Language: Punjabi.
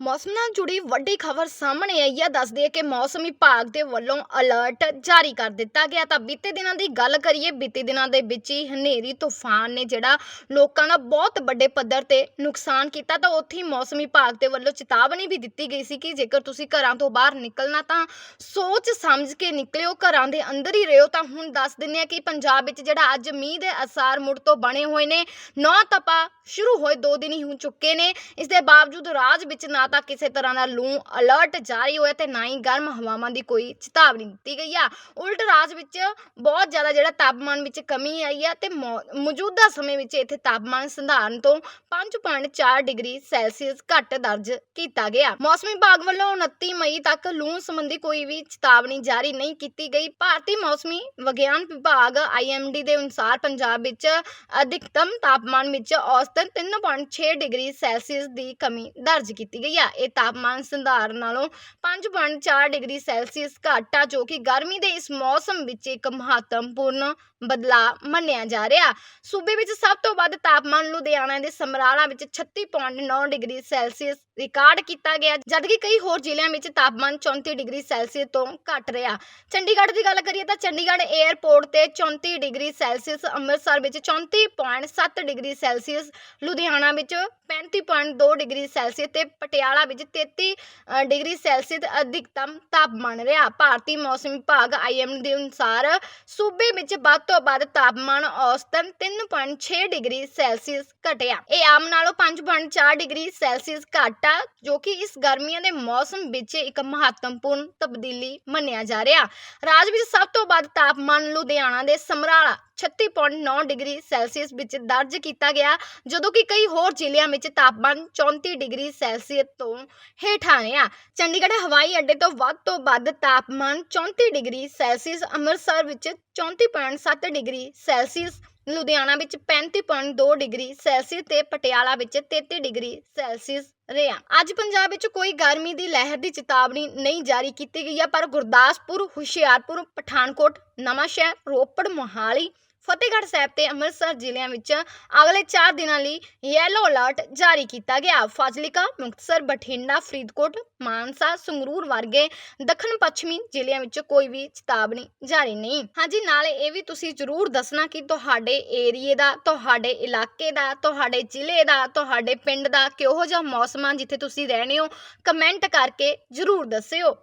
ਮੌਸਮ ਨਾਲ ਜੁੜੀ ਵੱਡੀ ਖਬਰ ਸਾਹਮਣੇ ਆਈ ਹੈ ਦੱਸਦੀ ਹੈ ਕਿ ਮੌਸਮ ਵਿਭਾਗ ਦੇ ਵੱਲੋਂ ਅਲਰਟ ਜਾਰੀ ਕਰ ਦਿੱਤਾ ਗਿਆ ਤਾਂ ਬੀਤੇ ਦਿਨਾਂ ਦੀ ਗੱਲ ਕਰੀਏ, ਬੀਤੇ ਦਿਨਾਂ ਦੇ ਵਿੱਚ ਹੀ ਹਨੇਰੀ, ਤੂਫਾਨ ਨੇ ਜਿਹੜਾ ਲੋਕਾਂ ਦਾ ਬਹੁਤ ਵੱਡੇ ਪੱਧਰ ਤੇ ਨੁਕਸਾਨ ਕੀਤਾ ਤਾਂ ਉੱਥੇ ਮੌਸਮ ਵਿਭਾਗ ਦੇ ਵੱਲੋਂ ਚੇਤਾਵਨੀ ਵੀ ਦਿੱਤੀ ਗਈ ਸੀ ਕਿ ਜੇਕਰ ਤੁਸੀਂ ਘਰਾਂ ਤੋਂ ਬਾਹਰ ਨਿਕਲਣਾ ਤਾਂ ਸੋਚ ਸਮਝ ਕੇ ਨਿਕਲਿਓ, ਘਰਾਂ ਦੇ ਅੰਦਰ ਹੀ ਰਹੋ। ਤਾਂ ਹੁਣ ਦੱਸ ਦਿੰਦੇ ਆ ਕਿ ਪੰਜਾਬ ਵਿੱਚ ਜਿਹੜਾ ਅੱਜ ਮੀਂਹ ਦੇ ਅਸਾਰ ਮੁੜ ਤੋਂ ਬਣੇ ਹੋਏ ਨੇ, ਨੌ ਤਪਾ ਸ਼ੁਰੂ ਹੋਏ ਦੋ ਦਿਨ ਹੀ ਹੋ ਚੁੱਕੇ ਨੇ। ਇਸ ਦੇ ਬਾਵਜੂਦ ਰਾਜ ਵਿੱਚ ਨਾ ਤਾਂ ਕਿਸੇ ਤਰ੍ਹਾਂ ਦਾ ਲੂ ਅਲਰਟ ਜਾਰੀ ਹੋਇਆ ਤੇ ਨਾ ਹੀ ਗਰਮ ਹਵਾਵਾਂ ਦੀ ਕੋਈ ਚੇਤਾਵਨੀ ਦਿੱਤੀ ਗਈ ਆ। ਉਲਟ ਰਾਜ ਵਿੱਚ ਬਹੁਤ ਜ਼ਿਆਦਾ ਜਿਹੜਾ ਤਾਪਮਾਨ ਵਿੱਚ ਕਮੀ ਆਈ ਆ ਤੇ ਮੌਜੂਦਾ ਸਮੇਂ ਵਿੱਚ ਇੱਥੇ ਤਾਪਮਾਨ ਸਧਾਰਨ ਤੋਂ 5.4 ਡਿਗਰੀ ਸੈਲਸੀਅਸ ਘੱਟ ਦਰਜ ਕੀਤਾ ਗਿਆ। ਮੌਸਮ ਵਿਭਾਗ ਵੱਲੋਂ 29 ਮਈ ਤੱਕ ਲੂ ਸੰਬੰਧੀ ਕੋਈ ਵੀ ਚੇਤਾਵਨੀ ਜਾਰੀ ਨਹੀਂ ਕੀਤੀ ਗਈ। ਭਾਰਤੀ ਮੌਸਮੀ ਵਿਗਿਆਨ ਵਿਭਾਗ ਆਈਐਮਡੀ ਦੇ ਅਨੁਸਾਰ ਪੰਜਾਬ ਵਿੱਚ ਅਧਿਕਤਮ ਤਾਪਮਾਨ ਵਿੱਚ ਔਸਤ ਔਸਤਨ 3.6 ਡਿਗਰੀ ਸੈਲਸੀਅਸ ਦੀ ਕਮੀ ਦਰਜ ਕੀਤੀ ਗਈ ਆ। ਇਹ ਤਾਪਮਾਨ ਸੰਧਾਰਨ ਨਾਲੋਂ 5.4 ਡਿਗਰੀ ਸੈਲਸੀਅਸ ਘੱਟ ਆ, ਜੋ ਕਿ ਗਰਮੀ ਦੇ ਇਸ ਮੌਸਮ ਵਿੱਚ ਇੱਕ ਮਹੱਤਵਪੂਰਨ ਬਦਲਾਅ ਮੰਨਿਆ ਜਾ ਰਿਹਾ ਸੂਬੇ ਵਿੱਚ ਸਭ ਤੋਂ ਵੱਧ ਤਾਪਮਾਨ ਲੁਧਿਆਣਾ ਦੇ ਸਮਰਾਲਾ ਵਿੱਚ 36.9 ਡਿਗਰੀ ਸੈਲਸੀਅਸ ਰਿਕਾਰਡ ਕੀਤਾ ਗਿਆ, ਜਦਕਿ ਕਈ ਹੋਰ ਜ਼ਿਲ੍ਹਿਆਂ ਵਿੱਚ ਤਾਪਮਾਨ 34 ਡਿਗਰੀ ਸੈਲਸੀਅਸ ਤੋਂ ਘੱਟ ਰਿਹਾ। ਚੰਡੀਗੜ੍ਹ ਦੀ ਗੱਲ ਕਰੀਏ ਤਾਂ ਚੰਡੀਗੜ੍ਹ 에ਅਰਪੋਰਟ ਤੇ 34 ਡਿਗਰੀ ਸੈਲਸੀਅਸ, ਅੰਮ੍ਰਿਤਸਰ ਵਿੱਚ 34.7 ਡਿਗਰੀ ਸੈਲਸੀਅਸ ਲੁਧਿਆਣਾ ਵਿੱਚ 35.2 ਡਿਗਰੀ ਸੈਲਸੀਅਸ ਤੇ ਪਟਿਆਲਾ ਵਿੱਚ 33 ਡਿਗਰੀ ਸੈਲਸੀਅਸ ਅਧਿਕਤਮ ਤਾਪਮਾਨ ਰਿਹਾ। ਭਾਰਤੀ ਮੌਸਮ ਵਿਭਾਗ ਆਈਐਮ ਦੇ ਅਨੁਸਾਰ ਸੂਬੇ ਵਿੱਚ ਵੱਧ ਤੋਂ ਵੱਧ ਤਾਪਮਾਨ ਔਸਤਨ 3.6 ਡਿਗਰੀ ਸੈਲਸੀਅਸ ਘਟਿਆ। ਇਹ ਆਮ ਨਾਲੋਂ 5.4 ਡਿਗਰੀ ਸੈਲਸੀਅਸ ਘੱਟ ਆ ਜੋ ਕਿ ਇਸ ਗਰਮੀਆਂ ਦੇ ਮੌਸਮ ਵਿੱਚ ਇੱਕ ਮਹੱਤਵਪੂਰਨ ਤਬਦੀਲੀ ਮੰਨਿਆ ਜਾ ਰਿਹਾ। ਰਾਜ ਵਿੱਚ ਸਭ ਤੋਂ ਵੱਧ ਤਾਪਮਾਨ ਲੁਧਿਆਣਾ ਦੇ ਸਮਰਾਲਾ 36.9 ਡਿਗਰੀ ਸੈਲਸੀਅਸ ਵਿੱਚ ਦਰਜ ਕੀਤਾ ਗਿਆ, ਜਦੋਂ ਕਿ ਕਈ ਹੋਰ ਜ਼ਿਲ੍ਹਿਆਂ ਵਿੱਚ ਤਾਪਮਾਨ 34 ਡਿਗਰੀ ਸੈਲਸੀਅਸ ਤੋਂ ਹੇਠਾਂ ਰਿਹਾ। ਚੰਡੀਗੜ੍ਹ, ਹਵਾਈ ਅੱਡੇ ਤੋਂ ਵੱਧ ਤੋਂ ਵੱਧ ਤਾਪਮਾਨ 34 ਡਿਗਰੀ ਸੈਲਸੀਅਸ, ਅੰਮ੍ਰਿਤਸਰ ਵਿੱਚ 34.7 ਡਿਗਰੀ ਸੈਲਸੀਅਸ, ਲੁਧਿਆਣਾ ਵਿੱਚ 35.2 ਡਿਗਰੀ ਸੈਲਸੀਅਸ ਤੇ ਪਟਿਆਲਾ ਵਿੱਚ 33 ਡਿਗਰੀ ਸੈਲਸੀਅਸ ਰਿਹਾ। ਅੱਜ ਪੰਜਾਬ ਵਿੱਚ ਕੋਈ ਗਰਮੀ ਦੀ ਲਹਿਰ ਦੀ ਚੇਤਾਵਨੀ ਨਹੀਂ ਜਾਰੀ ਕੀਤੀ ਗਈ ਹੈ ਪਰ ਗੁਰਦਾਸਪੁਰ, ਹੁਸ਼ਿਆਰਪੁਰ, ਪਠਾਨਕੋਟ, ਨਵਾਂਸ਼ਹਿਰ, ਰੋਪੜ, ਮੋਹਾਲੀ ਫਤਿਹਗੜ੍ਹ ਸਾਹਿਬ ਤੇ ਅੰਮ੍ਰਿਤਸਰ ਜ਼ਿਲ੍ਹਿਆਂ ਵਿੱਚ ਅਗਲੇ 4 ਦਿਨਾਂ ਲਈ ਯੈਲੋ ਅਲਰਟ ਜਾਰੀ ਕੀਤਾ ਗਿਆ। ਫਾਜ਼ਿਲਕਾ, ਮੁਕਤਸਰ, ਬਠਿੰਡਾ, ਫਰੀਦਕੋਟ, ਮਾਨਸਾ, ਸੰਗਰੂਰ ਵਰਗੇ ਦੱਖਣ ਪੱਛਮੀ ਜ਼ਿਲ੍ਹਿਆਂ ਵਿੱਚ ਕੋਈ ਵੀ ਚੇਤਾਵਨੀ ਜਾਰੀ ਨਹੀਂ। ਹਾਂਜੀ, ਨਾਲੇ ਇਹ ਵੀ ਤੁਸੀਂ ਜ਼ਰੂਰ ਦੱਸਣਾ ਕਿ ਤੁਹਾਡੇ ਏਰੀਏ ਦਾ, ਤੁਹਾਡੇ ਇਲਾਕੇ ਦਾ, ਤੁਹਾਡੇ ਜ਼ਿਲ੍ਹੇ ਦਾ, ਤੁਹਾਡੇ ਪਿੰਡ ਦਾ ਕਿਹੋ ਜਿਹਾ ਮੌਸਮ ਆ ਜਿੱਥੇ ਤੁਸੀਂ ਰਹਿੰਦੇ ਹੋ। ਕਮੈਂਟ ਕਰਕੇ ਜ਼ਰੂਰ ਦੱਸਿਓ।